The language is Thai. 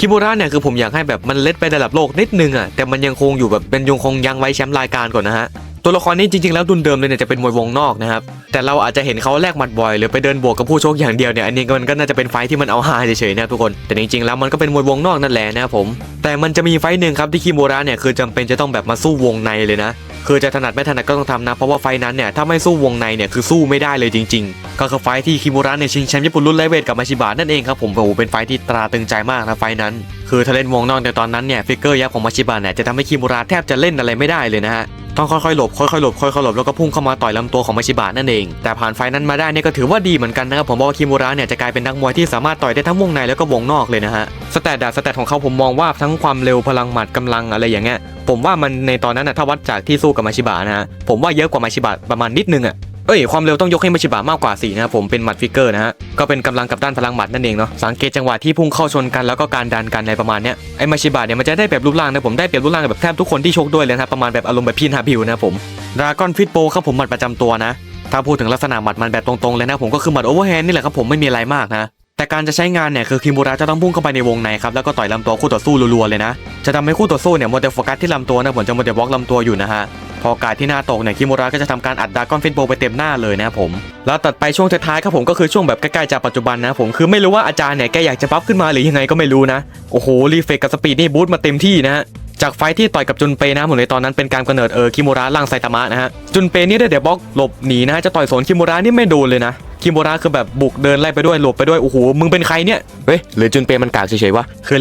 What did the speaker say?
คิมูระเนี่ยคือผมอยากให้แบบมันเล็ดไประดับโลกนิดนึงอะแต่มันยังคงอยู่แบบเป็นยังคงยังไว้แชมป์รายการก่อนนะฮะตัวละครนี้จริงๆแล้วดุนเดิมเลยเนี่ยจะเป็นมวยวงนอกนะครับแต่เราอาจจะเห็นเขาแลกหมัดบ่อยหรือไปเดินบวกกับผู้ชกอย่างเดียวเนี่ยอันนี้มันก็น่าจะเป็นไฟที่มันเอาฮาเฉยๆนะทุกคนแต่จริงๆแล้วมันก็เป็นมวยวงนอกนั่นแหละนะครับผมแต่มันจะมีไฟหนึ่งครับที่คิมูระเนี่ยคือจำเป็นจะต้องแบบมาสู้วงในเลยนะ คือจะถนัดไม่ถนัดก็ต้องทำนะ เพราะว่าไฟนั้นเนี่ยถ้าไม่สู้วงในเนี่ยคือสู้ไม่ได้เลยจริง ๆ ก็คือไฟที่คิมูระเนี่ยชิงแชมป์ญี่ปุ่นรุ่นไลเวทกับมาชิบะนั่นเองครับผมโอ้โหเป็นไฟที่ตราตึงใจมากนะไฟนั้น คือถ้าเล่นวงนอกในตอนนั้นเนี่ยฟิกเกอร์ยักษ์ของมาชิบะเนี่ยจะทำให้คิมูระแทบจะเล่นอะไรไม่ได้เลยนะฮะ ต้องค่อยๆหลบค่อยๆหลบค่อยๆหลบแล้วก็พุ่งเข้ามาต่อยลำตัวของมาชิบะนั่นเองแต่ผ่านไฟนั้นมาได้เนี่ยก็ถือว่าดีเหมือนกันนะครับผมบอกว่าคิมูระเนี่ยจะกลายเป็นนักมวยที่สามารถต่อยได้ทั้งวงในแล้วก็วงนอกเลยนะฮะสแตทดาสแตทของเขาผมมองว่าทั้งความเร็วพลังหมัดกำลังอะไรอย่างเงี้ยผมว่ามันในตอนนั้นนะถ้าวัดจากที่สู้กับมาชิบะนะฮะผมว่าเยอะกว่ามาชิบะประมาณนิดนึงอะ เอ้ยความเร็วต้องยกให้มาชิบะมากกว่า4นะครับผมเป็นหมัดฟิกเกอร์นะฮะก็เป็นกำลังกับด้านพลังหมัดนั่นเองเนาะสังเกตจังหวะที่พุ่งเข้าชนกันแล้วก็การดันกันอะไรประมาณเนี้ยไอ้มาชิบะเนี่ยมันจะได้แบบรูปร่างนะผมได้เปรียบรูปร่างแบบแทบทุกคนที่ชกด้วยเลยนะครับประมาณแบบอารมณ์แบบพี่นาบิวนะครับผมดราก้อนฟิตโปครับผมหมัดประจำตัวนะถ้าพูดถึงลักษณะหมัดมันแบบตรงๆเลยนะผมก็คือหมัดโอเวอร์แฮนด์นี่แหละครับผมไม่มีอะไรมากนะแต่การจะใช้งานเนี่ยคือคิมูระจะต้องพุ่งเข้าไปในวงในครับแล้วก็ต่อยลำตัวคู่ต่อสู้รัวๆเลยนะจะทำให้คู่ต่อสู้เนี่ยโมเดลโฟกัสที่ลำตัวนะผมจะโมเดลบล็อกลำตัวอยู่นะฮะ อโอกาสที่หน้าตกเนี่ยคิมูระก็จะทำการอัดดากอนฟิตโบไปเต็มหน้าเลยนะครับผม แล้วตัดไปช่วงท้ายๆครับผมก็คือช่วงแบบใกล้ๆจากปัจจุบันนะผมคือไม่รู้ว่าอาจารย์เนี่ยแกอยากจะบัฟขึ้นมาหรือยังไงก็ไม่รู้นะโอ้โหรีเฟกกับสปีดนี่บูทมาเต็มที่นะฮะจากไฟที่ต่อยกับจุนเปนะผมในตอนนั้นเป็นการกำเนิดเออคิมูระล่างไซตามะนะฮะจุนเปนี่ได้เดี๋ยวบล็อกหลบหนีนะฮะจะต่อยสวนคิมูระนี่ไม่โดนเลยนะคิมูระคือแบบบุกเดินไล่ไปด้วยหลบไปด้วยโอ้โหมึงเป็นใครเนี่ยเฮ้ยหรือจุนเปมันกากเฉยๆวะคือ